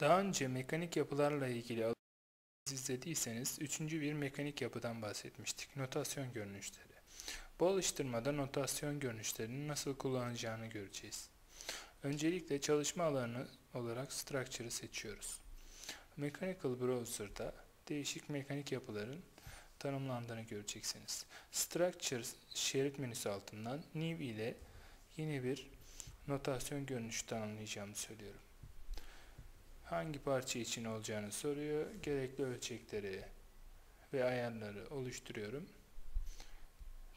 Daha önce mekanik yapılarla ilgili izlediyseniz üçüncü bir mekanik yapıdan bahsetmiştik. Notasyon görünüşleri. Bu alıştırmada notasyon görünüşlerini nasıl kullanacağını göreceğiz. Öncelikle çalışma alanı olarak Structure'ı seçiyoruz. Mechanical Browser'da değişik mekanik yapıların tanımlandığını göreceksiniz. Structure şerit menüsü altından New ile yeni bir notasyon görünüşü tanımlayacağımı söylüyorum hangi parça için olacağını soruyor. Gerekli ölçekleri ve ayarları oluşturuyorum.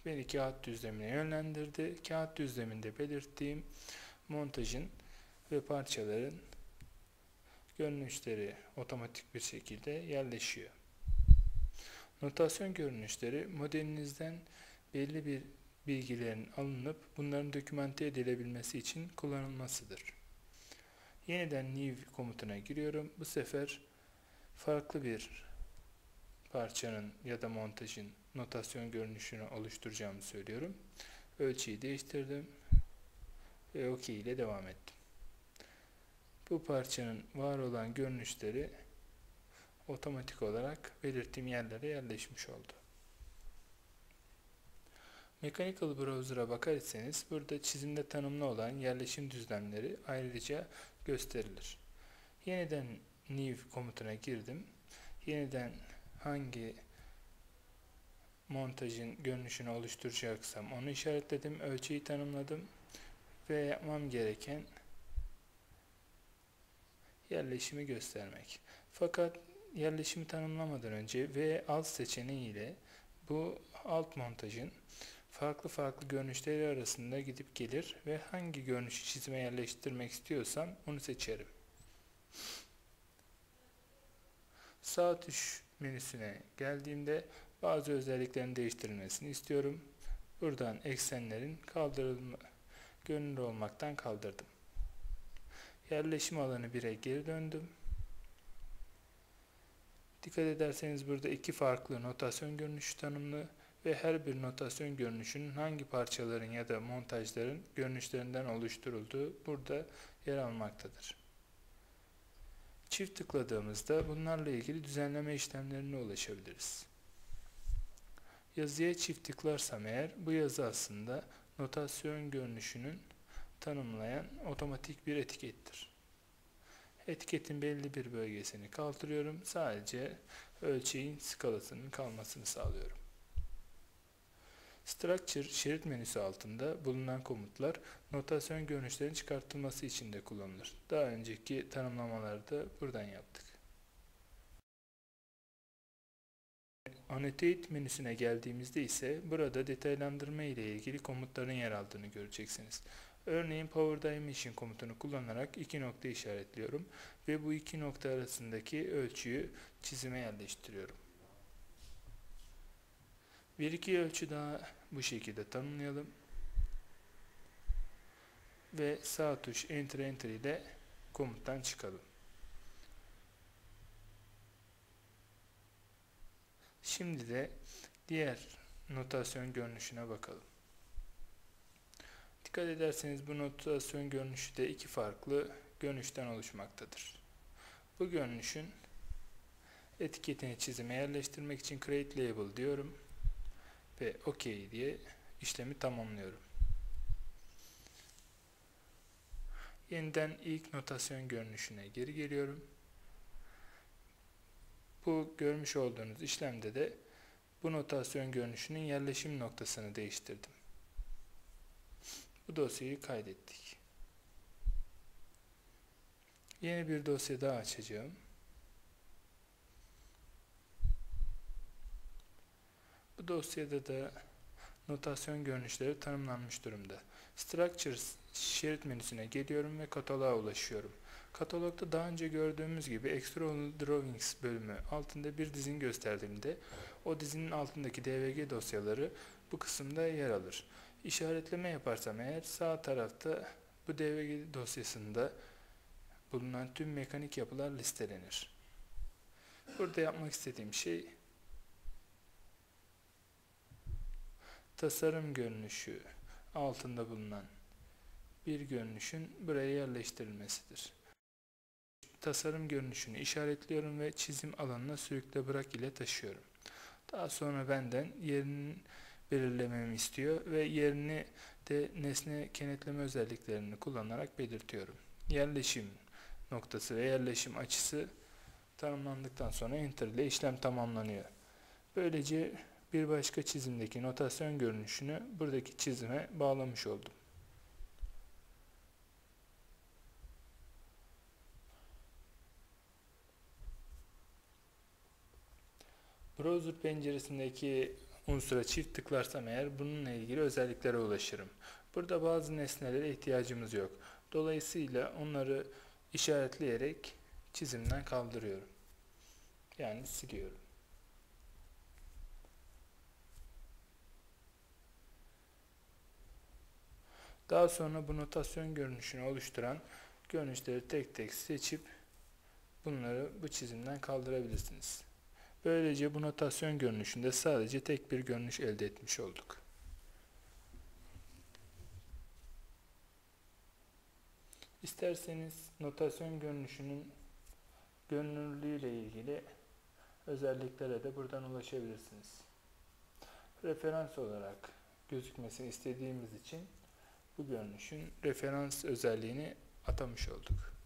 Beni kağıt düzlemine yönlendirdi. Kağıt düzleminde belirttiğim montajın ve parçaların görünüşleri otomatik bir şekilde yerleşiyor. Notasyon görünüşleri modelinizden belli bir bilgilerin alınıp bunların dokümante edilebilmesi için kullanılmasıdır. Yeniden new komutuna giriyorum. Bu sefer farklı bir parçanın ya da montajın notasyon görünüşünü oluşturacağımı söylüyorum. Ölçüyü değiştirdim ve OK ile devam ettim. Bu parçanın var olan görünüşleri otomatik olarak belirttiğim yerlere yerleşmiş oldu. Mechanical Browser'a bakar iseniz burada çizimde tanımlı olan yerleşim düzlemleri ayrıca gösterilir. Yeniden new komutuna girdim. Yeniden hangi montajın görünüşünü oluşturacaksam onu işaretledim. Ölçüyü tanımladım. Ve yapmam gereken yerleşimi göstermek. Fakat yerleşimi tanımlamadan önce V alt seçeneği ile bu alt montajın farklı farklı görünüşleri arasında gidip gelir ve hangi görünüşü çizime yerleştirmek istiyorsam onu seçerim. Sağ tuş menüsüne geldiğimde bazı özelliklerin değiştirilmesini istiyorum. Buradan eksenlerin kaldırılma, görünür olmaktan kaldırdım. Yerleşim alanı 1'e geri döndüm. Dikkat ederseniz burada iki farklı notasyon görünüşü tanımlı ve her bir notasyon görünüşünün hangi parçaların ya da montajların görünüşlerinden oluşturulduğu burada yer almaktadır. Çift tıkladığımızda bunlarla ilgili düzenleme işlemlerine ulaşabiliriz. Yazıya çift tıklarsam eğer bu yazı aslında notasyon görünüşünün tanımlayan otomatik bir etikettir. Etiketin belli bir bölgesini kaldırıyorum. Sadece ölçeğin skalasının kalmasını sağlıyorum. Structure şerit menüsü altında bulunan komutlar notasyon görünüşlerin çıkartılması için de kullanılır. Daha önceki tanımlamalarda buradan yaptık. Annotate menüsüne geldiğimizde ise burada detaylandırma ile ilgili komutların yer aldığını göreceksiniz. Örneğin Power Dimension komutunu kullanarak iki nokta işaretliyorum ve bu iki nokta arasındaki ölçüyü çizime yerleştiriyorum. Bir iki ölçü daha bu şekilde tanımlayalım. Ve sağ tuş enter enter ile komuttan çıkalım. Şimdi de diğer notasyon görünüşüne bakalım. Dikkat ederseniz bu notasyon görünüşü de iki farklı görünüşten oluşmaktadır. Bu görünüşün etiketini çizime yerleştirmek için create label diyorum ve OK diye işlemi tamamlıyorum. Yeniden ilk notasyon görünüşüne geri geliyorum. Bu görmüş olduğunuz işlemde de bu notasyon görünüşünün yerleşim noktasını değiştirdim. Bu dosyayı kaydettik. Yeni bir dosya daha açacağım. Bu dosyada da notasyon görünüşleri tanımlanmış durumda. Structures şerit menüsüne geliyorum ve kataloğa ulaşıyorum. Katalogda daha önce gördüğümüz gibi External Drawings bölümü altında bir dizin gösterdiğimde o dizinin altındaki DVG dosyaları bu kısımda yer alır. İşaretleme yaparsam eğer sağ tarafta bu DVG dosyasında bulunan tüm mekanik yapılar listelenir. Burada yapmak istediğim şey tasarım görünüşü altında bulunan bir görünüşün buraya yerleştirilmesidir. tasarım görünüşünü işaretliyorum ve çizim alanına sürükle bırak ile taşıyorum. Daha sonra benden yerini belirlememi istiyor ve yerini de nesne kenetleme özelliklerini kullanarak belirtiyorum. Yerleşim noktası ve yerleşim açısı tanımlandıktan sonra enter ile işlem tamamlanıyor. Böylece bir başka çizimdeki notasyon görünüşünü buradaki çizime bağlamış oldum. Browser penceresindeki unsura çift tıklarsam eğer bununla ilgili özelliklere ulaşırım. Burada bazı nesnelere ihtiyacımız yok. Dolayısıyla onları işaretleyerek çizimden kaldırıyorum. Yani siliyorum. Daha sonra bu notasyon görünüşünü oluşturan görünüşleri tek tek seçip bunları bu çizimden kaldırabilirsiniz. Böylece bu notasyon görünüşünde sadece tek bir görünüş elde etmiş olduk. İsterseniz notasyon görünüşünün görünürlüğü ile ilgili özelliklere de buradan ulaşabilirsiniz. Referans olarak gözükmesini istediğimiz için bu görünüşün referans özelliğini atamış olduk.